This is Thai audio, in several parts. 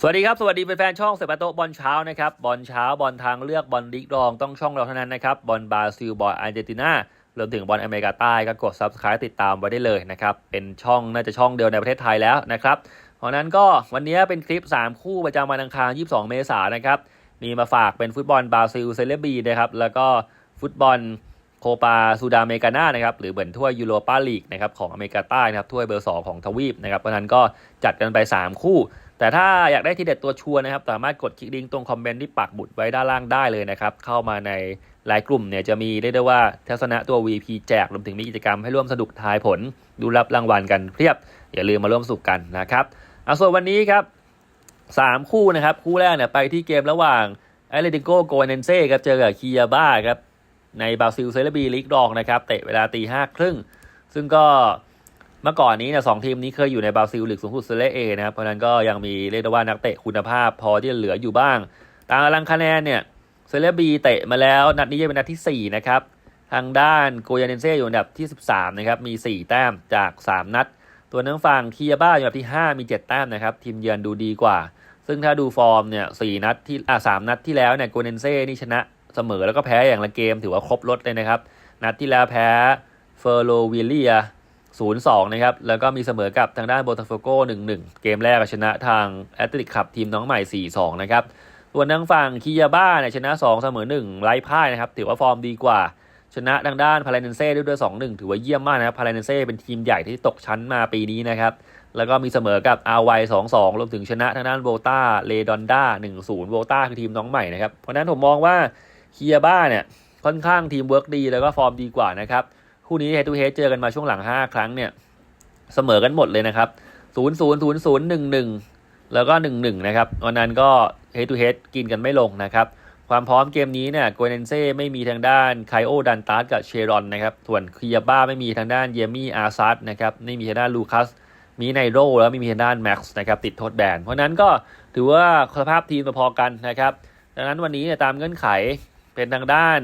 สวัสดีครับ สวัสดีแฟนๆช่องเซปาโตบอลเช้านะครับบอลเช้าบอลทางเลือกบอลดิกรองต้องช่องเราเท่านั้นนะครับบอลบราซิลบอลอาร์เจนตินารวมถึงบอลอเมริกาใต้ก็กด subscribe ติดตามไว้ได้เลยนะครับ เป็นช่องน่าจะช่องเดียวในประเทศไทยแล้วนะครับเพราะนั้นก็วันนี้เป็นคลิป 3 คู่ประจำวันอังคาร 22 เมษายนนะครับมีมาฝากเป็นฟุตบอลบราซิลเซเลบีนะครับแล้วก็ฟุตบอลโคปาซูดาเมกาน่านะครับหรือเหมือนถ้วยยูโรปาลีกนะครับของอเมริกาใต้นะครับถ้วยเบอร์2ของทวีปนะครับเพราะนั้นก็จัดกันไป 3 คู่ แต่ถ้าอยากได้ทีเด็ดตัวชัวร์นะครับ สามารถกดคลิกลิงก์ตรงคอมเมนต์ที่ปักบุดไว้ด้านล่างได้เลยนะครับ เข้ามาในรายกลุ่มเนี่ยจะมีเรียกได้ว่าทัศนะตัว VP แจกรวมถึงมีกิจกรรมให้ร่วมสนุกทายผล ดูรับรางวัลกันเพียบ อย่าลืมมาร่วมสนุกกันนะครับเอาส่วนวันนี้ครับ3คู่นะครับ คู่แรกเนี่ยไปที่เกมระหว่างแอตเลติโกโกเนนเซ่ครับเจอกับคียาบ้าครับในบราซิลเซเลบีลีกดองนะครับเตะเวลาตีห้าครึ่งซึ่งก็ มื่อก่อนนี้เนี่ยสองทีมนี้เคยอยู่ในบราซิลลีกสูงสุดเซเลเอนะครับ เพราะนั้นก็ยังมีเรียกได้ว่านักเตะคุณภาพพอที่จะเหลืออยู่บ้าง ตามตารางคะแนนเนี่ยเซเลบีเตะมาแล้ว นัดนี้จะเป็นนัดที่ 4 นะครับ ทางด้านโกยาเนนเซ่อยู่อันดับที่ 13 นะครับ มี 4 แต้มจาก 3 นัด ตัวนังฝั่งคียาบ้าอยู่อันดับที่ 5 มี 7 แต้มนะครับ ทีมเยือนดูดีกว่า ซึ่งถ้าดูฟอร์มเนี่ยสนัดที่อ่าสนัดที่แล้วเนี่ยโกเนนเซ่นี่ชนะเสมอแล้วก็แพ้อย่างละเกมถือว่าครบรถเลยนะครับ นัดที่แล้วแพ้เฟอร์โลวิลเลีย 0-2 นะครับ แล้วก็มีเสมอกับทางด้านโบตาโฟโก1-1 เกมแรกชนะทางแอตเลติกขับทีมน้องใหม่ 4-2 นะครับ ส่วนทางฝั่งคิยาบ้าเนี่ยชนะ 2 เสมอ 1 ไร้พ่ายนะครับ ถือว่าฟอร์มดีกว่า ชนะทางด้านพาราเนนเซ่ด้วยด้วย 2-1 ถือว่าเยี่ยมมากนะครับพาราเนนเซ่เป็นทีมใหญ่ที่ตกชั้นมาปีนี้นะครับ แล้วก็มีเสมอกับอาไว2-2 รวมถึงชนะทางด้านโบตาเลดอนด้า1-0 โบตาคือทีมน้องใหม่นะครับ เพราะฉะนั้นผมมองว่าคิยาบ้าเนี่ยค่อนข้างทีมเวิร์กดีแล้วก็ฟอร์มดีกว่านะครับ คู่นี้เฮตูเฮดเจอกันมาช่วงหลัง 5 ครั้งเนี่ย เสมอกันหมดเลยนะครับ 0 0 0 0 1 1 แล้วก็ 1 1 นะครับวันนั้นก็ head to head กินกันไม่ลงนะครับ ความพร้อมเกมนี้เนี่ยโกเนนเซ่ไม่มีทางด้านไคโอดันตาสกับเชรอนนะครับ ส่วนคียาบ้าไม่มีทางด้านเยมี่อาซัดนะครับ ไม่มีทางด้านลูคัส มีไนโรแล้วไม่มีทางด้านแม็กซ์นะครับติดโทษแบน เพราะนั้นก็ถือว่าสภาพทีมพอกันนะครับ ดังนั้นวันนี้เนี่ยตามเงื่อนไขเป็นทางด้าน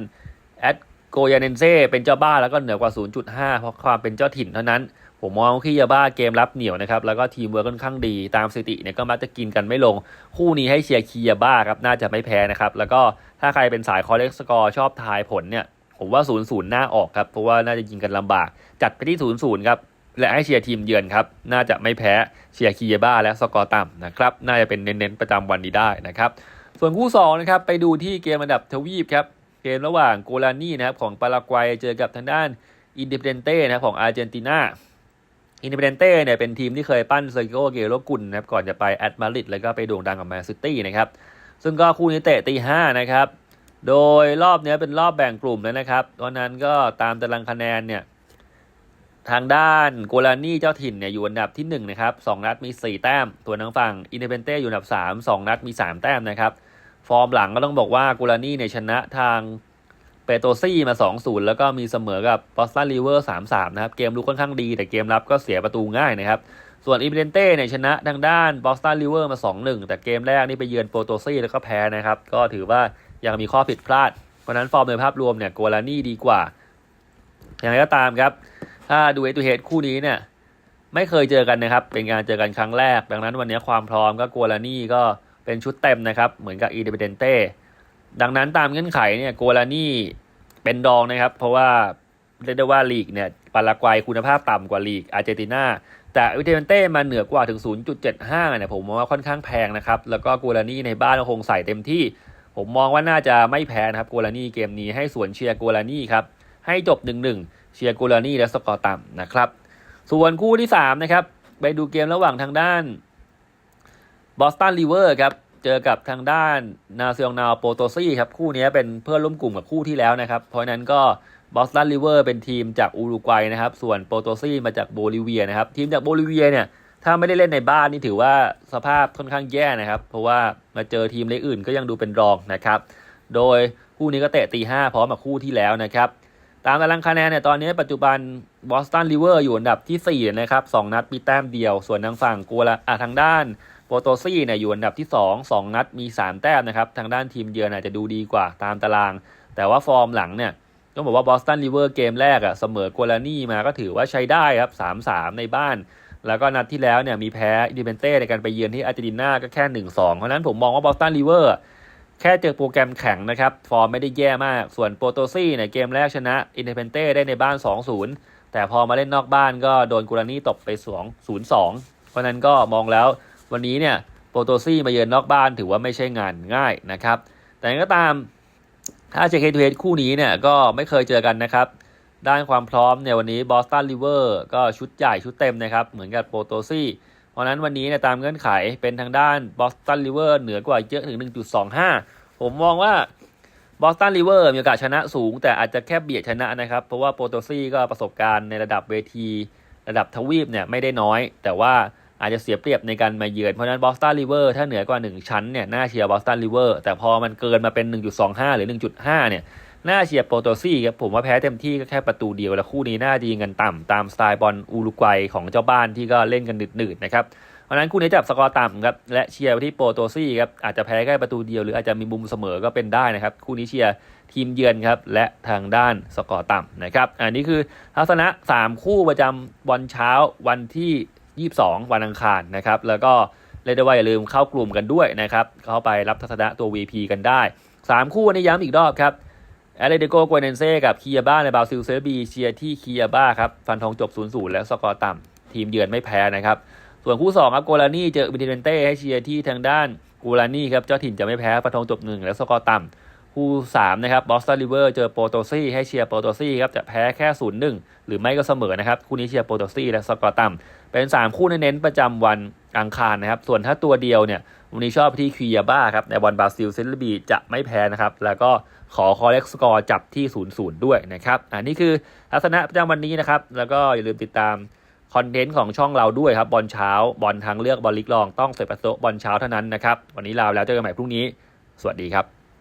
แอด โกยาเนนเซ่เป็นเจ้าบ้านแล้วก็เหนือกว่า 0.5 เพราะความเป็นเจ้าถิ่นเท่านั้น ผมมองว่าคียาบ้าเกมรับเหนียวนะครับ แล้วก็ทีมเวิร์กค่อนข้างดี ตามสถิติเนี่ยก็มักจะกินกันไม่ลง คู่นี้ให้เชียร์คียาบ้าครับ น่าจะไม่แพ้นะครับ แล้วก็ถ้าใครเป็นสายคอเล็กสกอร์ชอบทายผลเนี่ย ผมว่า 0 0 หน้าออกครับ เพราะว่าน่าจะยิงกันลำบาก จัดไปที่ 0 0 ครับ และให้เชียร์ทีมเยือนครับ น่าจะไม่แพ้เชียร์คียาบ้าและสกอร์ต่ำนะครับ น่าจะเป็นเน้นๆประจำวันนี้ได้นะครับ ส่วนคู่2นะครับ ไปดูที่เกมอันดับทวีปครับ เกมระหว่างโกลานี่นะครับของปารากวัยเจอกับทางด้านอินดิเพเดนเต้นะครับของอาร์เจนตินาอินดิเพเดนเต้เนี่ยเป็นทีมที่เคยปั้นเซอร์กิโอเกโรกุลนะครับก่อนจะไปแอตมาดริดแล้วก็ไปโด่งดังกับแมนซิตี้นะครับซึ่งก็คู่นี้เตะตีห้านะครับโดยรอบนี้เป็นรอบแบ่งกลุ่มแล้วนะครับเพราะนั้นก็ตามตารางคะแนนเนี่ยทางด้านโกลานี่เจ้าถิ่นเนี่ยอยู่อันดับที่1นะครับสนัดมี 4 แต้ม ตัวทางฝั่งอินเดเ n นเต้อยู่อันดับ 3 2 นัดมี 3 แต้มนะครับ ฟอร์มหลังก็ต้องบอกว่าโกลานี่เนี่ยชนะทางเปโตซี่มา 2-0 แล้วก็มีเสมอกับบอสตันริเวอร์ 3-3 นะครับ เกมลุกค่อนข้างดี แต่เกมรับก็เสียประตูง่ายนะครับ ส่วนอินเดเ n นเต้เนี่ยชนะทางด้านบอสตันริเวอร์มา 2-1 แต่เกมแรกนี่ไปเยือนโปโตซี่แล้วก็แพ้นะครับ ก็ถือว่ายังมีข้อผิดพลาด เพราะนั้นฟอร์มโดยภาพรวมเนี่ยโกลานี่ดีกว่า อย่างไรก็ตามครับ ถ้าดูเอตูเฮดคู่นี้เนี่ยไม่เคยเจอกันนะครับ เป็นการเจอกันครั้งแรก ดังนั้นวันนี้ความพร้อมก็กัวลานี่ก็ เป็นชุดเต็มนะครับ เหมือนกับอีเดเ n นเต้ดังนั้นตามเงื่อนไขเนี่ยโกลานี่เป็นดองนะครับ เพราะว่าเรียกได้ว่าลีกเนี่ยปารากวัยคุณภาพต่ำกว่าลีกอาร์เจนตินาแต่อิเดเ n นเต้มาเหนือกว่าถึง 0.75เนี่ยผมมองว่าค่อนข้างแพงนะครับ แล้วก็โกลานี่ในบ้านคงใส่เต็มที่ ผมมองว่าน่าจะไม่แพ้นะครับโกลานี่เกมนี้ให้สวนเชียร์โกลานี่ครับให้จบ 1-1 เชียร์โกลานี่และสกอร์ต่ำนะครับ ส่วนคู่ที่3นะครับไปดูเกมระหว่างทางด้าน บอสตันริเวอร์ครับเจอกับทางด้านนาเซียงนาโปโตซี่ครับคู่นี้เป็นเพื่อนร่วมกลุ่มกับคู่ที่แล้วนะครับ เพราะนั้นก็บอสตันริเวอร์เป็นทีมจากอุรุกวัยนะครับ ส่วนโปโตซี่มาจากโบลิเวียนะครับ ทีมจากโบลิเวียเนี่ย ถ้าไม่ได้เล่นในบ้านนี่ถือว่าสภาพค่อนข้างแย่นะครับ เพราะว่ามาเจอทีมเล็กอื่นก็ยังดูเป็นรองนะครับ โดยคู่นี้ก็เตะตีห้าพร้อมกับคู่ที่แล้วนะครับ ตามตารางคะแนนเนี่ยตอนนี้ปัจจุบันบอสตันริเวอร์อยู่อันดับที่4นะครับ2นัดมีแต้มเดียว ส่วนทางฝั่งกัวละอะทางด้าน โปโตซี่เนี่ยอยู่อันดับที่ 2 2 นัดมี 3 แต้มนะครับ ทางด้านทีมเยือนอาจจะดูดีกว่าตามตาราง แต่ว่าฟอร์มหลังเนี่ยต้องบอกว่าบอสตันริเวอร์เกมแรกอะเสมอกัวลานี่มาก็ถือว่าใช้ได้ครับ 3-3 ในบ้าน แล้วก็นัดที่แล้วเนี่ยมีแพ้อินดิเ n นเต้ในการไปเยือนที่อาร์เจนตินาก็แค่ 1-2 เพราะนั้นผมมองว่าบอสตันริเวอร์แค่เจอโปรแกรมแข็งนะครับ ฟอร์มไม่ได้แย่มาก ส่วนโปรโตซี่เนี่ยเกมแรกชนะอินดิเ n นเต้ได้ในบ้าน 2-0 แต่พอมาเล่นนอกบ้านก็โดนกูรานี่ตบไป2-0-2 เพราะนั้นก็มองแล้ว วันนี้เนี่ยโปรโตซี่มาเยือนนอกบ้านถือว่าไม่ใช่งานง่ายนะครับ แต่ก็ตามถ้า JK 2คู่นี้เนี่ยก็ไม่เคยเจอกันนะครับ ด้านความพร้อมเนี่ยวันนี้บอสตันริเวอร์ก็ชุดใหญ่ชุดเต็มนะครับ เหมือนกับโปรโตซี่เพราะนั้นวันนี้เนี่ยตามเงื่อนไขเป็นทางด้านบอสตันริเวอร์เหนือกว่าเยอะถึง 1.25 ผมมองว่าบอสตันริเวอร์มีโอกาสชนะสูง แต่อาจจะแค่เบียดชนะนะครับ เพราะว่าโปรโตซี่ก็ประสบการณ์ในระดับเวที ระดับทวีปเนี่ยไม่ได้น้อย แต่ว่า อาจจะเสียเปรียบในการมาเยือน เพราะนั้นบอสตันริเวอร์ถ้าเหนือกว่า 1 ชั้นเนี่ยน่าเชียร์บอสตันริเวอร์แต่พอมันเกินมาเป็น 1.25 หรือ 1.5 เนี่ยน่าเชียร์โปรโตซี่ครับผมว่าแพ้เต็มที่ก็แค่ประตูเดียว แล้วคู่นี้น่าจะยิงกันต่ำตามสไตล์บอลอูรุกวัยของเจ้าบ้านที่ก็เล่นกันหนืดๆนะครับเพราะนั้นคู่นี้จับสกอร์ต่ำครับและเชียร์ไปที่โปรโตซี่ครับอาจจะแพ้แค่ประตูเดียวหรืออาจจะมีมุมเสมอก็เป็นได้นะครับคู่นี้เชียร์ทีมเยือนครับและทางด้านสกอร์ต่ำนะครับอันนี้คือทัศนะ 3 คู่ประจำวันเช้าวันที่ 22 วันอังคารนะครับ แล้วก็เรียกได้ว่าอย่าลืมเข้ากลุ่มกันด้วยนะครับ เข้าไปรับทัศนะตัว VP กันได้ 3 คู่วันนี้ย้ำอีกรอบครับแอตเลติโกกัวเนนเซ่กับคียาบ้าในบราซิลเซอร์บีเชียที่คียาบ้าครับ ฟันทองจบ 0-0 แล้วสกอร์ต่ำทีมเยือนไม่แพ้นะครับ ส่วนคู่2ครับโกลานี่เจอบินเทนเต้ให้เชียร์ที่ทางด้านโกลานี่ครับเจ้าถิ่นจะไม่แพ้ฟันทองจบ1แล้วสกอร์ต่ำ คู่3นะครับบอสตันริเวอร์เจอโปรโตซี่ให้เชียร์โปรโตซี่ครับจะแพ้แค่0-1หรือไม่ก็เสมอนะครับ คู่นี้เชียร์โปรโตซี่และสกอร์ต่ำเป็น 3 คู่เน้นประจำวันอังคารนะครับ ส่วนถ้าตัวเดียวเนี่ยวันนี้ชอบที่คียาบ้าครับในบอลบราซิลเซนต์บีจะไม่แพ้นะครับ แล้วก็ขอคอเล็กสกอร์จับที่ 0-0 ด้วยนะครับอันนี้คือทัศนะประจำวันนี้นะครับ แล้วก็อย่าลืมติดตามคอนเทนต์ของช่องเราด้วยครับบอลเช้าบอลทางเลือกบอลลิกลองต้องเสร็จประตูบอลเช้าเท่านั้นนะครับวันนี้ลาแล้วเจอกันใหม่พรุ่งนี้ สวัสดีครับ